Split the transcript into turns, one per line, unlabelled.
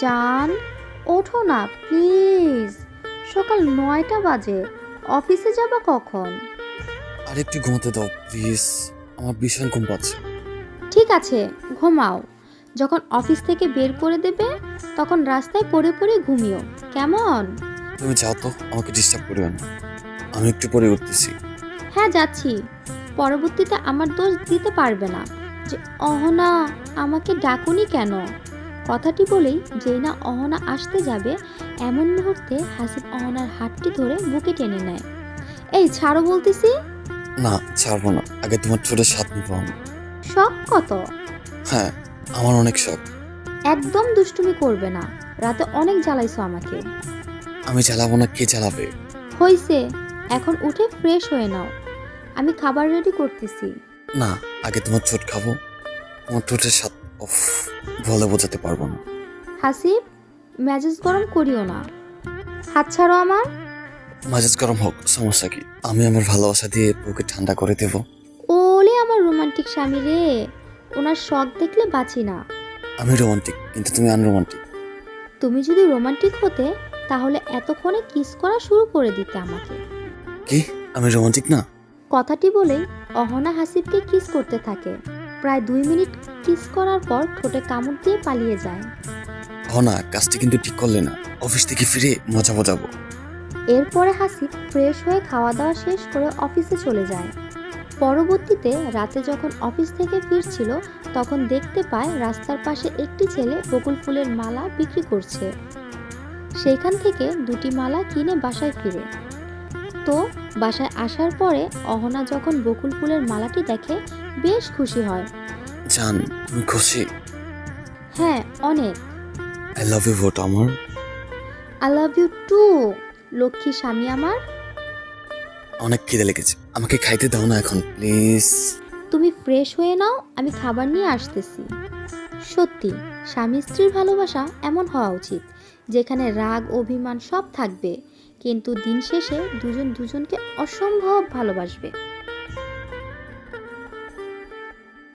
জান ওঠো না প্লিজ। সকাল নয়টা বাজে অফিসে যাবা কখন?
আর একটু ঘুমাতে দাও প্লিজ। আমার ভীষণ ঘুম পাচ্ছে।
ঠিক আছে ঘুমাও। যখন অফিস থেকে বের করে দেবে তখন রাস্তায় পড়ে পড়ে ঘুমিও। কেমন?
তুমি যাও তো আমাকে ডিস্টার্ব করিও না। আমি একটু পরে উঠতেছি।
হ্যাঁ যাচ্ছি। পরবর্তীতে আমার দোষ দিতে পারবে না। যে অহনা আমাকে ডাকুনি কেন? কথাটি বলেই যেই না অহনা আসতে যাবে এমন মুহূর্তে হাসিব অহনার হাতটি ধরে বুকে টেনে নেয়। এই ছাড়ো বলতেছি?
না ছাড়বো না আগে তোমার ঠোঁটের স্বাদ নিবো আমি।
শখ কত?
হ্যাঁ আমার অনেক শখ।
একদম দুষ্টুমি করবে না রাতে অনেক জ্বালাইছো আমাকে।
আমি চালাবো না কে জ্বালাবে?
হইছে এখন উঠে ফ্রেশ হয়ে নাও আমি খাবার রেডি করতেছি।
না আগে তোমার ঠোঁট খাব তোমার ঠোঁটের স্বাদ উফ বলে বোঝাতে পারব না।
হাসিব মেজাজ গরম করিও না। হাত ছাড়ো আমার।
মাঝাজ গরম হোক সমস্যা কি? আমি আমার ভালোবাসা দিয়ে বুকে ঠান্ডা করে দেবো।
ওলে আমার রোমান্টিক স্বামী রে। ওনার শখ দেখলে বাঁচি না।
আমি রোমান্টিক কিন্তু তুমি আনরোমান্টিক।
তুমি যদি রোমান্টিক হতে তাহলে এতক্ষণে কিস করা শুরু করে দিতে আমাকে।
কি? আমি রোমান্টিক না?
কথাটি বলেই অহনা হাসিবকে কিস করতে থাকে। প্রায় দুই মিনিট কিস করার পর ঠোঁটে কামড় দিয়ে পালিয়ে যায়।
হ না কাজটি কিন্তু ঠিক করলে না। অফিস থেকে ফিরে মজা বোঝাবো
এরপরে হাসিব ফ্রেশ হয়ে খাওয়া দাওয়া শেষ করে অফিসে চলে যায়। পরবর্তীতে রাতে যখন অফিস থেকে ফিরছিল তখন দেখতে পায় রাস্তার পাশে একটি ছেলে বকুল ফুলের মালা বিক্রি করছে। সেইখান থেকে দুটি মালা কিনে বাসায় ফিরে। তো বাসায় আসার পরে অহনা যখন বকুল ফুলের মালাটি দেখে বেশ খুশি হয়।
জান তুমি খুশি।
হ্যাঁ অনেক।
আই লাভ ইউ ভোট আমার।
আই লাভ ইউ টু লক্ষ্মী স্বামী আমার।
অনেক খিদে লেগেছে। আমাকে খাইতে দাও না এখন প্লিজ।
তুমি ফ্রেশ হয়ে নাও আমি খাবার নিয়ে আসতেছি। সত্যি স্বামী স্ত্রীর ভালোবাসা এমন হওয়া উচিত যেখানে রাগ অভিমান সব থাকবে কিন্তু দিন শেষে দুজন দুজনকে অসম্ভব ভালোবাসবে।